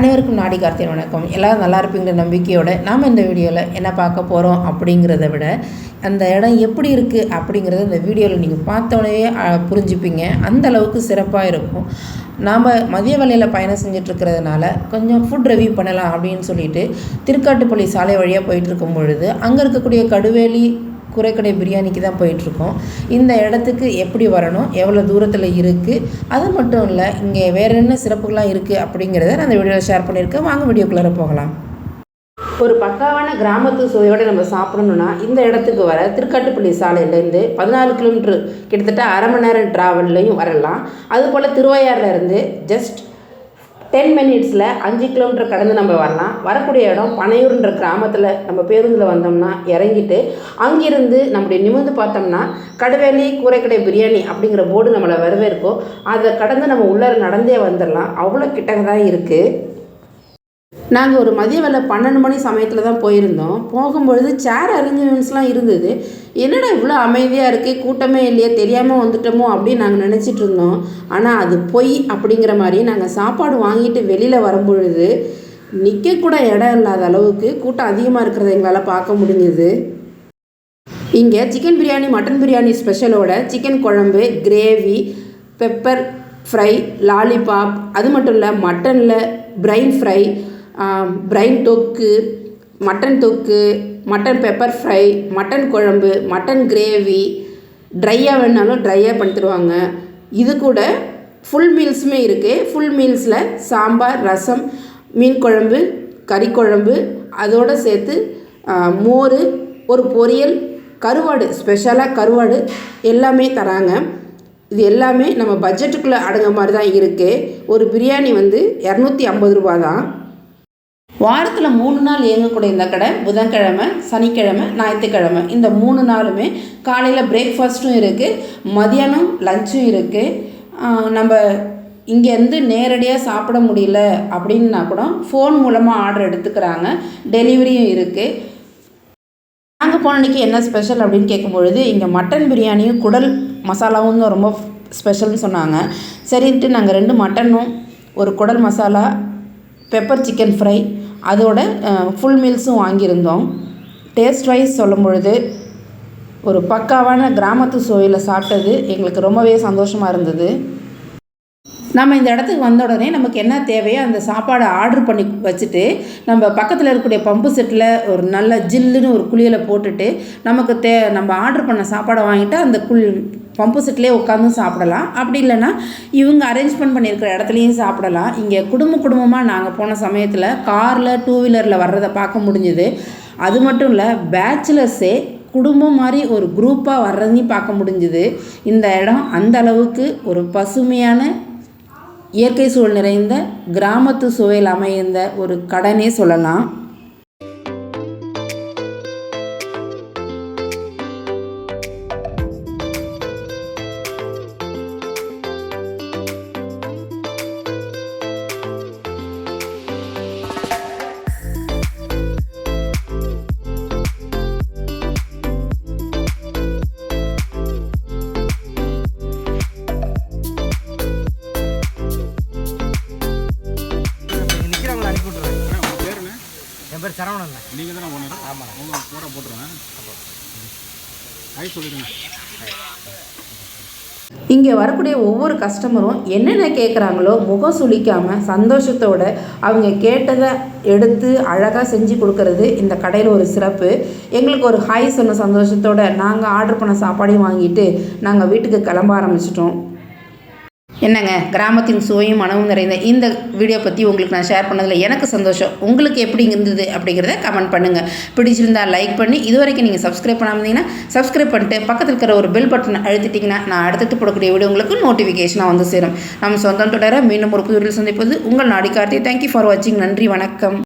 அனைவருக்கும் நாடி கார்த்திகை வணக்கம். எல்லோரும் நல்லா இருப்பீங்கிற நம்பிக்கையோட நாம் இந்த வீடியோவில் என்ன பார்க்க போகிறோம் அப்படிங்கிறத விட அந்த இடம் எப்படி இருக்குது அப்படிங்கிறத இந்த வீடியோவில் நீங்கள் பார்த்தோன்னே புரிஞ்சுப்பீங்க. அந்த அளவுக்கு சிறப்பாக இருக்கும். நாம் மதிய வேலையில் பயணம் செஞ்சிட்ருக்கிறதுனால கொஞ்சம் ஃபுட் ரிவ்யூ பண்ணலாம் அப்படின்னு சொல்லிட்டு திருக்காட்டுப்பள்ளி சாலை வழியாக போயிட்டு இருக்கும் பொழுது அங்கே இருக்கக்கூடிய கடுவேலி குறைக்கடை பிரியாணிக்கு தான் போயிட்டுருக்கோம். இந்த இடத்துக்கு எப்படி வரணும்? எவ்வளோ தூரத்தில் இருக்குது அது மட்டும் இல்லை இங்கே வேறு என்ன சிறப்புகள்லாம் இருக்குது அப்படிங்கிறத நான் அந்த வீடியோவில் ஷேர் பண்ணியிருக்கேன். வாங்க வீடியோக்குள்ளே போகலாம். ஒரு பக்காவான கிராமத்து சுவையோடு நம்ம சாப்பிடணுன்னா இந்த இடத்துக்கு வர திருக்காட்டுப்பள்ளி சாலையிலேருந்து பதினாலு கிலோமீட்டர் கிட்டத்தட்ட அரை மணி நேரம் ட்ராவல்லையும் வரலாம். அதுபோல் திருவையாறுலேருந்து ஜஸ்ட் டென் மினிட்ஸில் அஞ்சு கிலோமீட்டர் கடந்து நம்ம வரலாம். வரக்கூடிய இடம் பனையூர்ன்ற கிராமத்தில் நம்ம பேருந்தில் வந்தோம்னா இறங்கிட்டு அங்கிருந்து நம்முடைய நிமிர்ந்து பார்த்தோம்னா கடுவேலி கூரைக்கடை பிரியாணி அப்படிங்கிற போர்டு நம்மளை வரவேற்கும். அதை கடந்து நம்ம உள்ளே நடந்தே வந்துடலாம். அவ்வளோ கிட்டக்க தான் இருக்குது நாங்கள் ஒரு மதிய வேலை பன்னெண்டு மணி சமயத்தில் தான் போயிருந்தோம். போகும்பொழுது சேர் அரேஞ்ச்மெண்ட்ஸ்லாம் இருந்தது. என்னடா இவ்வளோ அமைதியாக இருக்குது கூட்டமே இல்லையே தெரியாமல் வந்துட்டோமோ அப்படின்னு நாங்கள் நினச்சிட்டு இருந்தோம். ஆனால் அது பொய் அப்படிங்கிற மாதிரி நாங்கள் சாப்பாடு வாங்கிட்டு வெளியில் வரும்பொழுது நிற்கக்கூட இடம் இல்லாத அளவுக்கு கூட்டம் அதிகமாக இருக்கிறத எங்களால் பார்க்க முடிஞ்சுது. இங்கே சிக்கன் பிரியாணி மட்டன் பிரியாணி ஸ்பெஷலோட சிக்கன் குழம்பு கிரேவி பெப்பர் ஃப்ரை லாலிபாப் அது மட்டும் இல்லை மட்டனில் பிரைன் ஃப்ரை பிரைன் தொக்கு மட்டன் தொக்கு மட்டன் பெப்பர் ஃப்ரை மட்டன் குழம்பு மட்டன் கிரேவி ட்ரையாக வேணாலும் ட்ரையாக பண்ணி தருவாங்க இது கூட ஃபுல் மீல்ஸுமே இருக்குது ஃபுல் மீல்ஸில் சாம்பார் ரசம் மீன் குழம்பு கறி குழம்பு அதோடு சேர்த்து மோர் ஒரு பொரியல் கருவாடு ஸ்பெஷலாக கருவாடு எல்லாமே தராங்க. இது எல்லாமே நம்ம பட்ஜெட்டுக்குள்ளே அடங்க மாதிரி தான் இருக்குது ஒரு பிரியாணி வந்து இரநூத்தி ஐம்பது ரூபா தான். வாரத்தில் மூணு நாள் இயங்கக்கூடிய இந்த கடை புதன்கிழமை சனிக்கிழமை ஞாயிற்றுக்கிழமை. இந்த மூணு நாளுமே காலையில் பிரேக்ஃபாஸ்ட்டும் இருக்குது மதியானம் லஞ்சும் இருக்குது நம்ம இங்கேருந்து நேரடியாக சாப்பிட முடியல அப்படின்னா கூட ஃபோன் மூலமாக ஆர்டர் எடுத்துக்கிறாங்க டெலிவரியும் இருக்குது நாங்கள் போன அன்றைக்கி என்ன ஸ்பெஷல் அப்படின்னு கேட்கும்பொழுது இங்கே மட்டன் பிரியாணியும் குடல் மசாலாவும் ரொம்ப ஸ்பெஷல்னு சொன்னாங்க. சரின்ட்டு நாங்கள் ரெண்டு மட்டனும் ஒரு குடல் மசாலா பெப்பர் சிக்கன் ஃப்ரை அதோட ஃபுல் மீல்ஸும் வாங்கியிருந்தோம். டேஸ்ட் வைஸ் சொல்லும் பொழுது ஒரு பக்காவான கிராமத்து சுவையில் சாப்பிட்டது எங்களுக்கு ரொம்பவே சந்தோஷமாக இருந்தது. நம்ம இந்த இடத்துக்கு வந்த உடனே நமக்கு என்ன தேவையோ அந்த சாப்பாடை ஆர்டர் பண்ணி வச்சுட்டு நம்ம பக்கத்தில் இருக்கக்கூடிய பம்பு செட்டில் ஒரு நல்ல ஜில்லுன்னு ஒரு குளியலை போட்டுட்டு நமக்கு தே நம்ம ஆர்டர் பண்ண சாப்பாடை வாங்கிட்டு அந்த குள் பம்பு செட்லேயே உட்காந்து சாப்பிடலாம். அப்படி இல்லைன்னா இவங்க அரேஞ்ச்மெண்ட் பண்ணியிருக்கிற இடத்துலையும் சாப்பிடலாம். இங்கே குடும்ப குடும்பமாக நாங்கள் போன சமயத்தில் காரில் டூ வீலரில் வர்றதை பார்க்க முடிஞ்சுது. அது மட்டும் இல்லை பேச்சுலர்ஸே குடும்பம் மாதிரி ஒரு குரூப்பாக வர்றதையும் பார்க்க முடிஞ்சுது. இந்த இடம் அந்த அளவுக்கு ஒரு பசுமையான இயற்கை சூழல் நிறைந்த கிராமத்து சுவையில் அமைந்த ஒரு கடனே சொல்லலாம். சரவணன் நீங்கள் தானே ஓனர் ஆமாம் உங்கள் போட போட்டுருவேன் ஹை சொல்லிடுங்க. இங்கே வரக்கூடிய ஒவ்வொரு கஸ்டமரும் என்னென்ன கேட்குறாங்களோ முகம் சுளிக்காமல் சந்தோஷத்தோடு அவங்க கேட்டதை எடுத்து அழகாக செஞ்சு கொடுக்கறது இந்த கடையில் ஒரு சிறப்பு. எங்களுக்கு ஒரு ஹாய் சொன்ன சந்தோஷத்தோடு நாங்கள் ஆர்டர் பண்ண சாப்பாடையும் வாங்கிட்டு நாங்கள் வீட்டுக்கு கிளம்ப ஆரம்பிச்சிட்டோம். என்னங்க கிராமத்தின் சுவையும் மனமும் நிறைந்த இந்த வீடியோ பற்றி உங்களுக்கு நான் ஷேர் பண்ணதில் எனக்கு சந்தோஷம். உங்களுக்கு எப்படி இருந்தது அப்படிங்கிறத கமெண்ட் பண்ணுங்கள் பிடிச்சிருந்தா லைக் பண்ணி இது வரைக்கும் நீங்கள் சப்ஸ்கிரைப் பண்ணாமந்தீங்கன்னா சப்ஸ்கிரைப் பண்ணிட்டு பக்கத்தில் இருக்கிற ஒரு பெல் பட்டன் அழுத்திட்டிங்கன்னா நான் அடுத்தடுத்து போடக்கூடிய வீடியோ உங்களுக்கு நோட்டிஃபிகேஷனாக வந்து சேரும். நம்ம சொந்தம் தொடர மீண்டும் ஒரு புது சந்திப்பது உங்கள் நாடி கார்த்தி தேங்க்யூ ஃபார் வாட்சிங் நன்றி வணக்கம்.